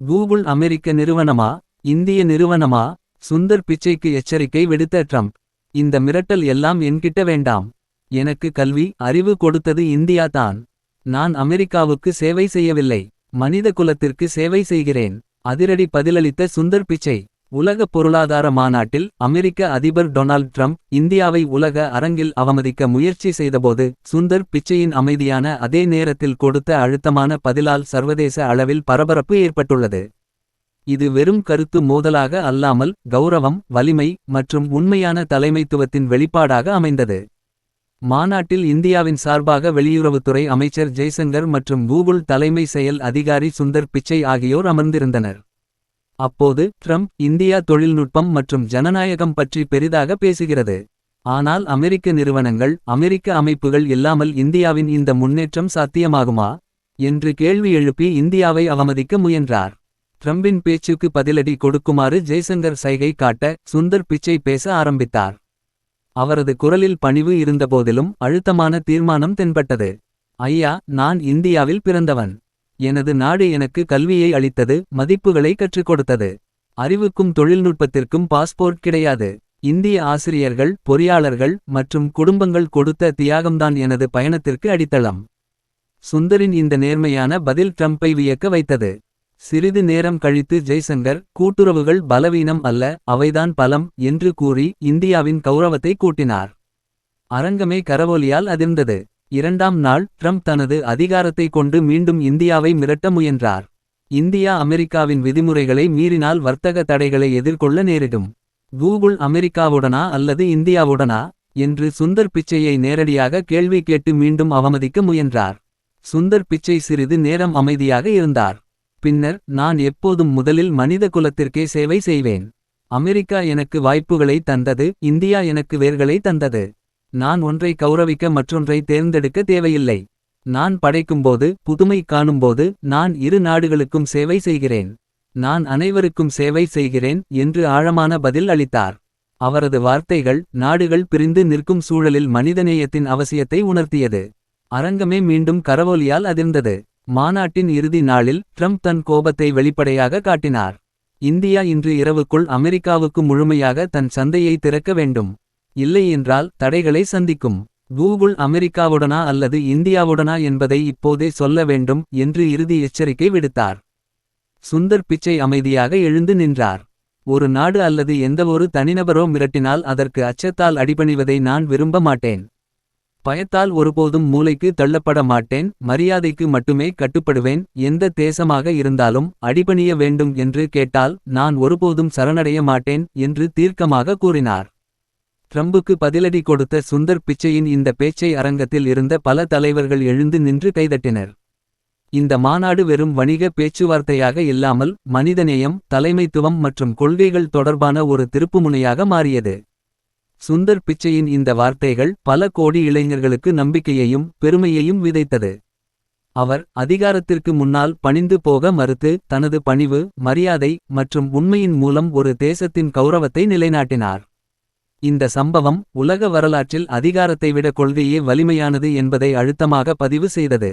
Google அமெரிக்க நிறுவனமா இந்திய நிறுவனமா சுந்தர் பிச்சைக்கு எச்சரிக்கை விடுத்த ட்ரம்ப். இந்த மிரட்டல் எல்லாம் என்கிட்ட வேண்டாம். எனக்கு கல்வி அறிவு கொடுத்தது இந்தியா தான். நான் அமெரிக்காவுக்கு சேவை செய்யவில்லை. மனித குலத்திற்கு சேவை செய்கிறேன். அதிரடி பதிலளித்த சுந்தர் பிச்சை. உலக பொருளாதார மாநாட்டில் அமெரிக்க அதிபர் டொனால்ட் ட்ரம்ப் இந்தியாவை உலக அரங்கில் அவமதிக்க முயற்சி செய்தபோது சுந்தர் பிச்சையின் அமைதியான அதே நேரத்தில் கொடுத்த அழுத்தமான பதிலால் சர்வதேச அளவில் பரபரப்பு ஏற்பட்டுள்ளது. இது வெறும் கருத்து மோதலாக அல்லாமல் கௌரவம் வலிமை மற்றும் உண்மையான தலைமைத்துவத்தின் வெளிப்பாடாக அமைந்தது. மாநாட்டில் இந்தியாவின் சார்பாக வெளியுறவுத்துறை அமைச்சர் ஜெய்சங்கர் மற்றும் கூகுள் தலைமை செயல் அதிகாரி சுந்தர் பிச்சை ஆகியோர் அமர்ந்திருந்தனர். அப்போது ட்ரம்ப் இந்தியா தொழில்நுட்பம் மற்றும் ஜனநாயகம் பற்றி பெரிதாக பேசுகிறது. ஆனால் அமெரிக்க நிறுவனங்கள் அமெரிக்க அமைப்புகள் இல்லாமல் இந்தியாவின் இந்த முன்னேற்றம் சாத்தியமாகுமா? என்று கேள்வி எழுப்பி இந்தியாவை அவமதிக்க முயன்றார். ட்ரம்பின் பேச்சுக்கு பதிலடி கொடுக்குமாறு ஜெய்சங்கர் சைகை காட்ட சுந்தர் பிச்சை பேச ஆரம்பித்தார். அவரது குரலில் பணிவு இருந்தபோதிலும் அழுத்தமான தீர்மானம் தென்பட்டது. ஐயா நான் இந்தியாவில் பிறந்தவன். எனது நாடு எனக்கு கல்வியை அளித்தது மதிப்புகளை கற்றுக் கொடுத்தது அறிவுக்கும் தொழில்நுட்பத்திற்கும் பாஸ்போர்ட் கிடையாது. இந்திய ஆசிரியர்கள் பொறியாளர்கள் மற்றும் குடும்பங்கள் கொடுத்த தியாகம்தான் எனது பயணத்திற்கு அடித்தளம். சுந்தரின் இந்த நேர்மையான பதில் ட்ரம்பை வியக்க வைத்தது. சிறிது நேரம் கழித்து ஜெய்சங்கர் கூட்டுறவுகள் பலவீனம் அல்ல அவைதான் பலம் என்று கூறி இந்தியாவின் கௌரவத்தை கூட்டினார். அரங்கமே கரவோலியால் அதிர்ந்தது. இரண்டாம் நாள் ட்ரம்ப் தனது அதிகாரத்தை கொண்டு மீண்டும் இந்தியாவை மிரட்ட முயன்றார். இந்தியா அமெரிக்காவின் விதிமுறைகளை மீறினால் வர்த்தக தடைகளை எதிர்கொள்ள நேரிடும். கூகுள் அமெரிக்காவுடனா அல்லது இந்தியாவுடனா? என்று சுந்தர் பிச்சையை நேரடியாக கேள்வி கேட்டு மீண்டும் அவமதிக்க முயன்றார். சுந்தர் பிச்சை சிறிது நேரம் அமைதியாக இருந்தார். பின்னர் நான் எப்போதும் முதலில் மனித குலத்திற்கே சேவை செய்வேன். அமெரிக்கா எனக்கு வாய்ப்புகளை தந்தது இந்தியா எனக்கு வேர்களை தந்தது. நான் ஒன்றை கௌரவிக்க மற்றொன்றை தேர்ந்தெடுக்க தேவையில்லை. நான் படைக்கும்போது புதுமை காணும்போது நான் இரு நாடுகளுக்கும் சேவை செய்கிறேன். நான் அனைவருக்கும் சேவை செய்கிறேன் என்று ஆழமான பதில் அளித்தார். அவரது வார்த்தைகள் நாடுகள் பிரிந்து நிற்கும் சூழலில் மனிதநேயத்தின் அவசியத்தை உணர்த்தியது. அரங்கமே மீண்டும் கரவோலியால் அதிர்ந்தது. மாநாட்டின் இறுதி நாளில் ட்ரம்ப் தன் கோபத்தை வெளிப்படையாக காட்டினார். இந்தியா இன்று இரவுக்குள் அமெரிக்காவுக்கு முழுமையாக தன் சந்தையை திறக்க வேண்டும். இல்லையென்றால் தடைகளை சந்திக்கும். கூகுள் அமெரிக்காவுடனா அல்லது இந்தியாவுடனா என்பதை இப்போதே சொல்ல வேண்டும் என்று இறுதி எச்சரிக்கை விடுத்தார். சுந்தர் பிச்சை அமைதியாக எழுந்து நின்றார். ஒரு நாடு அல்லது எந்தவொரு தனிநபரோ மிரட்டினால் அதற்கு அச்சத்தால் அடிபணிவதை நான் விரும்ப மாட்டேன். பயத்தால் ஒருபோதும் மூளைக்கு தள்ளப்பட மாட்டேன் மரியாதைக்கு மட்டுமே கட்டுப்படுவேன் எந்த தேசமாக இருந்தாலும் அடிபணிய வேண்டும் என்று கேட்டால் நான் ஒருபோதும் சரணடைய மாட்டேன் என்று தீர்க்கமாக கூறினார். ட்ரம்புக்கு பதிலடி கொடுத்த சுந்தர் பிச்சையின் இந்த பேச்சை அரங்கத்தில் இருந்த பல தலைவர்கள் எழுந்து நின்று கைதட்டினர். இந்த மாநாடு வெறும் வணிக பேச்சுவார்த்தையாக இல்லாமல் மனிதநேயம் தலைமைத்துவம் மற்றும் கொள்கைகள் தொடர்பான ஒரு திருப்புமுனையாக மாறியது. சுந்தர் பிச்சையின் இந்த வார்த்தைகள் பல கோடி இளைஞர்களுக்கு நம்பிக்கையையும் பெருமையையும் விதைத்தது. அவர் அதிகாரத்திற்கு முன்னால் பணிந்து போக மறுத்து தனது பணிவு மரியாதை மற்றும் உண்மையின் மூலம் ஒரு தேசத்தின் கௌரவத்தை நிலைநாட்டினார். இந்த சம்பவம் உலக வரலாற்றில் அதிகாரத்தை விட கொள்கையே வலிமையானது என்பதை அழுத்தமாக பதிவு செய்தது.